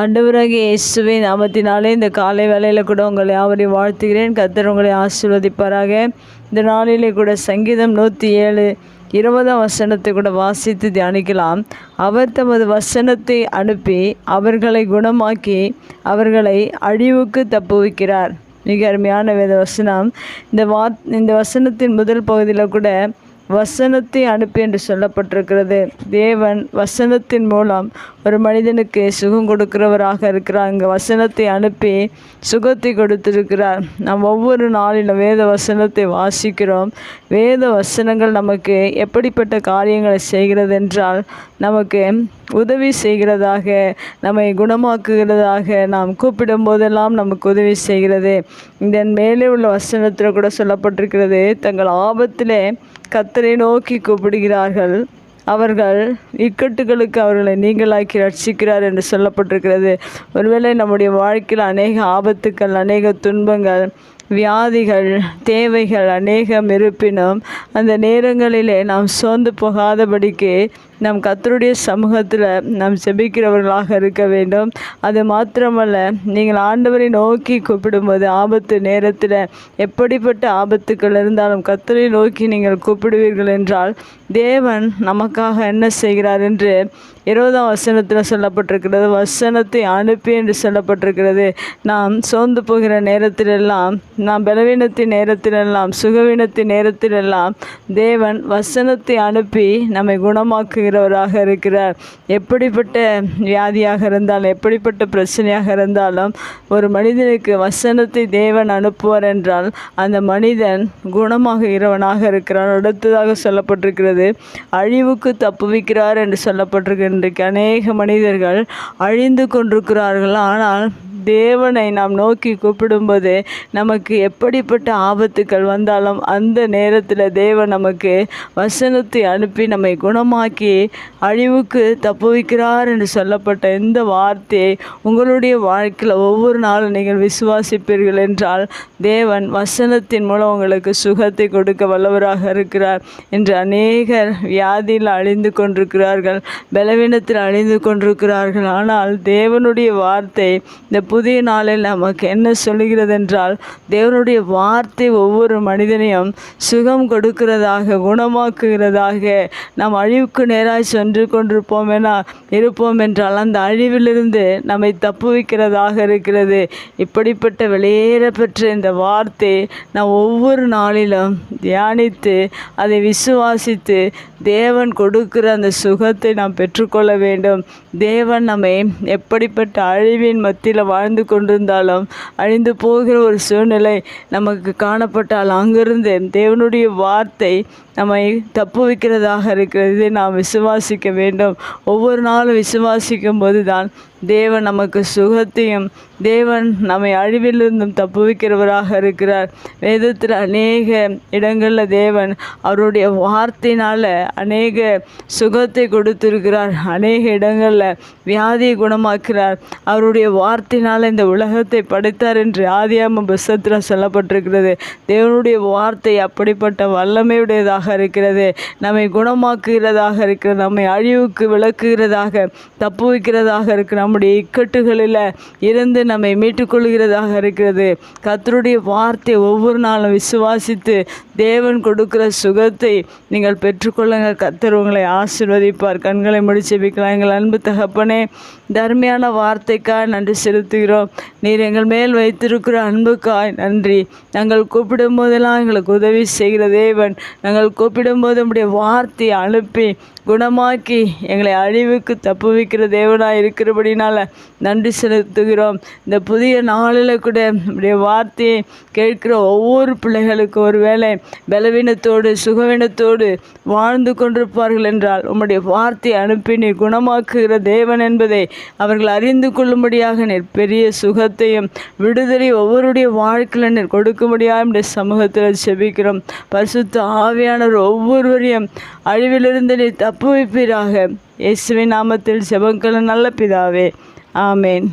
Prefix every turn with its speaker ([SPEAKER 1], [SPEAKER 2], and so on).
[SPEAKER 1] ஆண்டவராகிய இயேசுவின் நாமத்தினாலே இந்த காலை வேலையில் கூட உங்களை யாவரையும் வாழ்த்துகிறேன். கத்தர் உங்களை ஆசீர்வதிப்பாராக. இந்த நாளிலே கூட சங்கீதம் நூற்றி ஏழு இருபதாம் வசனத்தை கூட வாசித்து தியானிக்கலாம். அவர் தமது வசனத்தை அனுப்பி அவர்களை குணமாக்கி அவர்களை அழிவுக்கு தப்புவிக்கிறார். மிக அருமையான வேத வசனம். இந்த வா இந்த வசனத்தின் முதல் பகுதியில் கூட வசனத்தை அனுப்பி என்று சொல்லப்பட்டிருக்கிறது. தேவன் வசனத்தின் மூலம் ஒரு மனிதனுக்கு சுகம் கொடுக்கிறவராக இருக்கிறார். இங்கே வசனத்தை அனுப்பி சுகத்தை கொடுத்திருக்கிறார். நாம் ஒவ்வொரு நாளிலும் வேத வசனத்தை வாசிக்கிறோம். வேத வசனங்கள் நமக்கு எப்படிப்பட்ட காரியங்களை செய்கிறது என்றால் நமக்கு உதவி செய்கிறதாக நம்மை குணமாக்குகிறதாக நாம் கூப்பிடும் போதெல்லாம் நமக்கு உதவி செய்கிறது. இதன் மேலே உள்ள வசனத்தில் கூட சொல்லப்பட்டிருக்கிறது தங்கள் ஆபத்திலே கத்தரை நோக்கி கூப்பிடுகிறார்கள். அவர்கள் இக்கட்டுகளுக்கு அவர்களை நீங்களாக்கி ரட்சிக்கிறார் என்று சொல்லப்பட்டிருக்கிறது. ஒருவேளை நம்முடைய வாழ்க்கையில் அநேக ஆபத்துக்கள் அநேக துன்பங்கள் வியாதிகள் தேவைகள் அநேகம் இருப்பினும் அந்த நேரங்களிலே நாம் சோர்ந்து போகாதபடிக்கு நம் கத்தருடைய சமூகத்தில் நாம் செபிக்கிறவர்களாக இருக்க வேண்டும். அது மாத்திரமல்ல நீங்கள் ஆண்டவரை நோக்கி கூப்பிடும்போது ஆபத்து நேரத்தில் எப்படிப்பட்ட ஆபத்துக்கள் இருந்தாலும் கத்தரை நோக்கி நீங்கள் கூப்பிடுவீர்கள் என்றால் தேவன் நமக்காக என்ன செய்கிறார் என்று இருபதாம் வசனத்தில் சொல்லப்பட்டிருக்கிறது வசனத்தை அனுப்பி என்று சொல்லப்பட்டிருக்கிறது. நாம் சோர்ந்து போகிற நேரத்திலெல்லாம் நாம் பலவீனத்தின் நேரத்திலெல்லாம் சுகவீனத்தின் நேரத்திலெல்லாம் தேவன் வசனத்தை அனுப்பி நம்மை குணமாக்குகிறவராக இருக்கிறார். எப்படிப்பட்ட வியாதியாக இருந்தாலும் எப்படிப்பட்ட பிரச்சனையாக இருந்தாலும் ஒரு மனிதனுக்கு வசனத்தை தேவன் அனுப்புவார் என்றால் அந்த மனிதன் குணமாகுகிறவனாக இருக்கிறான். அடுத்ததாக சொல்லப்பட்டிருக்கிறது அழிவுக்கு தப்புவிக்கிறார் என்று சொல்லப்பட்டிருக்கிற இன்றைக்கு அநேக மனிதர்கள் அழிந்து கொண்டிருக்கிறார்கள். ஆனால் தேவனை நாம் நோக்கி கூப்பிடும்போது நமக்கு எப்படிப்பட்ட ஆபத்துக்கள் வந்தாலும் அந்த நேரத்தில் தேவன் நமக்கு வசனத்தை அனுப்பி நம்மை குணமாக்கி அழிவுக்கு தப்புவிக்கிறார் என்று சொல்லப்பட்ட இந்த வார்த்தையை உங்களுடைய வாழ்க்கையில் ஒவ்வொரு நாளும் நீங்கள் விசுவாசிப்பீர்கள் என்றால் தேவன் வசனத்தின் மூலம் உங்களுக்கு சுகத்தை கொடுக்க வல்லவராக இருக்கிறார் என்று அநேகர் வியாதியில் அழிந்து கொண்டிருக்கிறார்கள் பலவீனத்தில் அழிந்து கொண்டிருக்கிறார்கள். ஆனால் தேவனுடைய வார்த்தை இந்த புதிய நாளில் நமக்கு என்ன சொல்லுகிறது என்றால் தேவனுடைய வார்த்தை ஒவ்வொரு மனிதனையும் சுகம் கொடுக்கிறதாக குணமாக்குகிறதாக நாம் அழிவுக்கு நேராக சென்று கொண்டிருப்போம் என இருப்போம் என்றால் அந்த அழிவிலிருந்து நம்மை தப்புவிக்கிறதாக இருக்கிறது. இப்படிப்பட்ட வெளியேற பெற்ற இந்த வார்த்தை நாம் ஒவ்வொரு நாளிலும் தியானித்து அதை விசுவாசித்து தேவன் கொடுக்கிற அந்த சுகத்தை நாம் பெற்றுக்கொள்ள வேண்டும். தேவன் நம்மை எப்படிப்பட்ட அழிவின் மத்தியில் வாழ்ந்து கொண்டிருந்தாலும் அழிந்து போகிற ஒரு சூழ்நிலை நமக்கு காணப்பட்டால் அங்கிருந்து தேவனுடைய வார்த்தை நம்மை தப்பு வைக்கிறதாக இருக்கிறது. நாம் விசுவாசிக்க வேண்டும். ஒவ்வொரு நாளும் விசுவாசிக்கும் போது தான் தேவன் நமக்கு சுகத்தையும் தேவன் நம்மை அழிவிலிருந்தும் தப்புவிக்கிறவராக இருக்கிறார். வேதத்தில் அநேக இடங்களில் தேவன் அவருடைய வார்த்தையினால் அநேக சுகத்தை கொடுத்திருக்கிறார். அநேக இடங்களில் வியாதியை குணமாக்கிறார். அவருடைய வார்த்தையினால் இந்த உலகத்தை படைத்தார் என்று ஆதியாம புஸ்தத்தில் சொல்லப்பட்டிருக்கிறது. தேவனுடைய வார்த்தை அப்படிப்பட்ட வல்லமையுடையதாக இருக்கிறது. நம்மை குணமாக்குகிறதாக இருக்கிறது. நம்மை அழிவுக்கு விளக்குகிறதாக தப்பு வைக்கிறதாக நம்ம நம்முடைய இக்கட்டுகளில் இருந்து நம்மை மீட்டுக்கொள்கிறதாக இருக்கிறது. கத்தருடைய வார்த்தை ஒவ்வொரு நாளும் விசுவாசித்து தேவன் கொடுக்கிற சுகத்தை நீங்கள் பெற்றுக்கொள்ளுங்கள் கத்தர் உங்களை ஆசிர்வதிப்பார். கண்களை முடிச்செபிக்கலாம் எங்கள் அன்பு தகப்பனே தர்மையான வார்த்தைக்காய் நன்றி செலுத்துகிறோம். நீர் எங்கள் மேல் வைத்திருக்கிற அன்புக்காய் நன்றி. நாங்கள் கூப்பிடும் போதெல்லாம் எங்களுக்கு உதவி செய்கிற தேவன். நாங்கள் கூப்பிடும்போது நம்முடைய வார்த்தையை அனுப்பி குணமாக்கி எங்களை அழிவுக்கு தப்புவிக்கிற தேவனாக இருக்கிறபடினால் நன்றி செலுத்துகிறோம். இந்த புதிய நாளில் கூட இப்படிய வார்த்தையை கேட்கிற ஒவ்வொரு பிள்ளைகளுக்கும் ஒரு வேளை பலவீனத்தோடு சுகவீனத்தோடு வாழ்ந்து கொண்டிருப்பார்கள் என்றால் உம்முடைய வார்த்தையை அனுப்பி நீர் குணமாக்குகிற தேவன் என்பதை அவர்கள் அறிந்து கொள்ளும்படியாக நீர் பெரிய சுகத்தையும் விடுதலை ஒவ்வொருடைய வாழ்க்கையில் நீர் கொடுக்கும்படியாக நம்முடைய சமூகத்தில் செபிக்கிறோம் பரிசுத்த ஆவியானவர் ஒவ்வொருவரையும் அழிவிலிருந்து நீர் தப்பு தப்புவிப்பீராக இயேசுவின் நாமத்தில் செபங்கள் நல்ல பிதாவே. ஆமேன்.